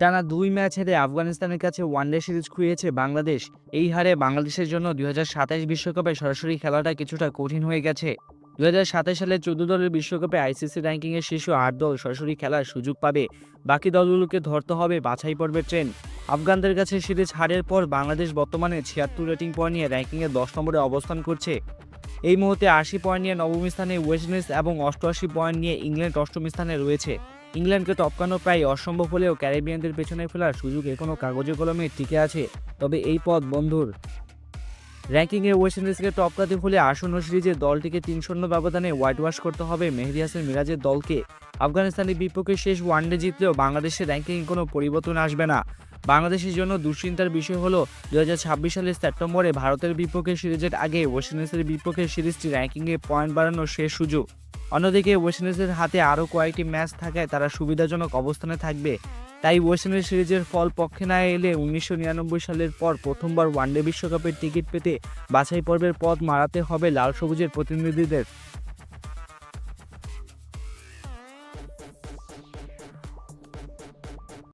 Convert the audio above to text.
টানা দুই ম্যাচ হেরে আফগানিস্তানের কাছে ওয়ানডে সিরিজ খুইয়েছে বাংলাদেশ। এই হারে বাংলাদেশের জন্য দুই বিশ্বকাপে সরাসরি খেলাটা কিছুটা কঠিন হয়ে গেছে। দুই সালে চোদ্দ দলের বিশ্বকাপে আইসিসি র্যাঙ্কিংয়ের শীর্ষ আট দল সরাসরি খেলার সুযোগ পাবে। বাকি দলগুলোকে ধরতে হবে বাছাই পর্বের ট্রেন আফগানদের কাছে সিরিজ হারের পর বাংলাদেশ বর্তমানে ছিয়াত্তর রেটিং পয়েন্ট নিয়ে র্যাঙ্কিংয়ে দশ নম্বরে অবস্থান করছে। এই মুহূর্তে আশি পয়েন্ট নিয়ে নবম স্থানে ওয়েস্ট ইন্ডিজ এবং অষ্টআশি পয়েন্ট নিয়ে ইংল্যান্ড অষ্টম স্থানে রয়েছে। ইংল্যান্ডকে টপকানো প্রায় অসম্ভব হলেও ক্যারিবিয়ানদের পেছনে ফেলার সুযোগ এখনও কাগজে কলমে টিকে আছে, তবে এই পথ বন্ধুর। র্যাঙ্কিংয়ে ওয়েস্ট ইন্ডিজকে টপকাতে হলে আসন্ন সিরিজে দলটিকে তিন শূন্য ব্যবধানে হোয়াইট ওয়াশ করতে হবে মেহেদি হাসান মিরাজের দলকে। আফগানিস্তানের বিপক্ষে শেষ ওয়ানডে জিতলেও বাংলাদেশের র্যাঙ্কিংয়ে কোনো পরিবর্তন আসবে না। বাংলাদেশের জন্য দুশ্চিন্তার বিষয় হলো দু হাজার ছাব্বিশ সালের সেপ্টেম্বরে ভারতের বিপক্ষে সিরিজের আগে ওয়েস্ট ইন্ডিজের বিপক্ষে সিরিজটি র্যাঙ্কিংয়ে পয়েন্ট বাড়ানোর শেষ সুযোগ। অন্যদিকে ওয়েস্ট ইন্ডিজের হাতে আরও কয়েকটি ম্যাচ থাকায় তারা সুবিধাজনক অবস্থানে থাকবে। তাই ওয়েস্ট ইন্ডিজ সিরিজের ফল পক্ষে না এলে উনিশশো নিরানব্বই সালের পর প্রথমবার ওয়ানডে বিশ্বকাপের টিকিট পেতে বাছাই পর্বের পথ মারাতে হবে লাল সবুজের প্রতিনিধিদের।